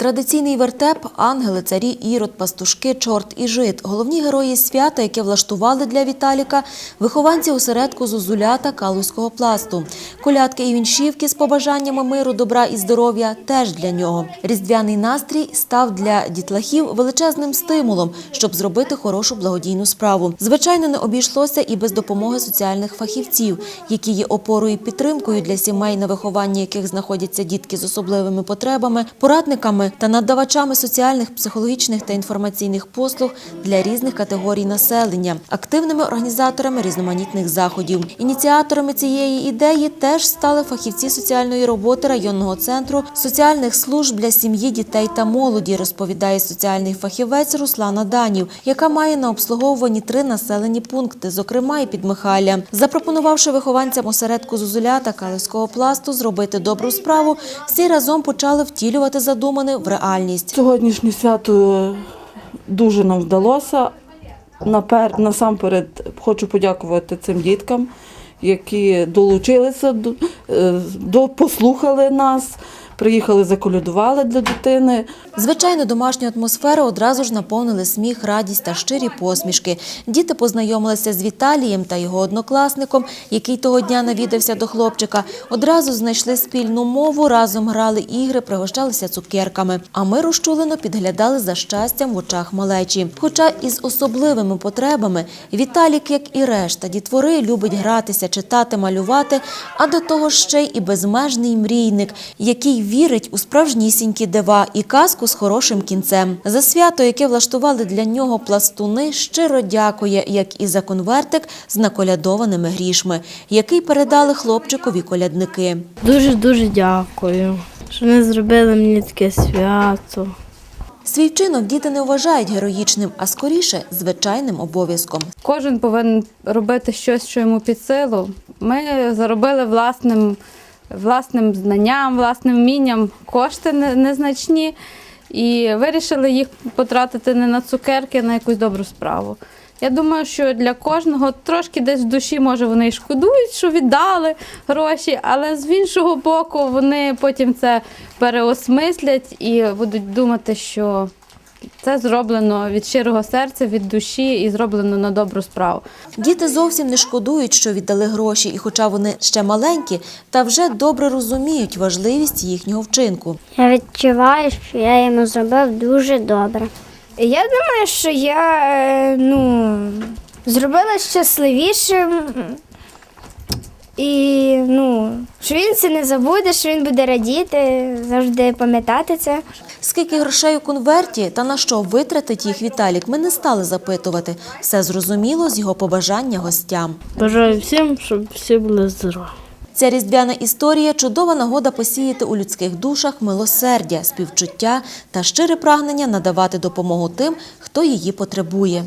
Традиційний вертеп, ангели, царі, ірод, пастушки, чорт і жит. Головні герої свята, яке влаштували для Віталіка, вихованці осередку Зозулята Калузького пласту. Колядки і віншівки з побажаннями миру, добра і здоров'я теж для нього. Різдвяний настрій став для дітлахів величезним стимулом, щоб зробити хорошу благодійну справу. Звичайно, не обійшлося і без допомоги соціальних фахівців, які є опорою і підтримкою для сімей, на вихованні яких знаходяться дітки з особливими потребами, порадниками та надавачами соціальних, психологічних та інформаційних послуг для різних категорій населення, активними організаторами різноманітних заходів. Ініціаторами цієї ідеї теж стали фахівці соціальної роботи районного центру соціальних служб для сім'ї, дітей та молоді, розповідає соціальний фахівець Руслана Данів, яка має на обслуговуванні три населені пункти, зокрема і Підмихалля. Запропонувавши вихованцям осередку Зозуля та Калиського пласту зробити добру справу, всі разом почали втілювати задумане в реальність. Сьогоднішнє свято дуже нам вдалося. Напер, насамперед хочу подякувати цим діткам, які долучилися до, е, до послухали нас, приїхали, заколядували для дитини. Звичайно, домашню атмосферу одразу ж наповнили сміх, радість та щирі посмішки. Діти познайомилися з Віталієм та його однокласником, який того дня навідався до хлопчика. Одразу знайшли спільну мову, разом грали ігри, пригощалися цукерками. А ми розчулено підглядали за щастям в очах малечі. Хоча із особливими потребами Віталік, як і решта дітвори, любить гратися, читати, малювати, а до того ще й безмежний мрійник, який вірить у справжнісінькі дива і казку з хорошим кінцем. За свято, яке влаштували для нього пластуни, щиро дякує, як і за конвертик з наколядованими грішми, який передали хлопчикові колядники. Дуже дуже дякую, що вони зробили мені таке свято. Свій вчинок діти не вважають героїчним, а скоріше звичайним обов'язком. Кожен повинен робити щось, що йому під силу. Ми заробили власним, власним знанням, власним вмінням кошти незначні і вирішили їх потратити не на цукерки, а на якусь добру справу. Я думаю, що для кожного трошки десь в душі, може, вони і шкодують, що віддали гроші, але з іншого боку, вони потім це переосмислять і будуть думати, що це зроблено від щирого серця, від душі і зроблено на добру справу. Діти зовсім не шкодують, що віддали гроші, і хоча вони ще маленькі, та вже добре розуміють важливість їхнього вчинку. Я відчуваю, що я йому зробив дуже добре. Я думаю, що я е, ну, зробила щасливішим. І що він це не забуде, що він буде радіти, завжди пам'ятати це. Скільки грошей у конверті та на що витратить їх Віталік, ми не стали запитувати. Все зрозуміло з його побажання гостям. Бажаю всім, щоб всі були здорові. Ця різдвяна історія чудова нагода посіяти у людських душах милосердя, співчуття та щире прагнення надавати допомогу тим, хто її потребує.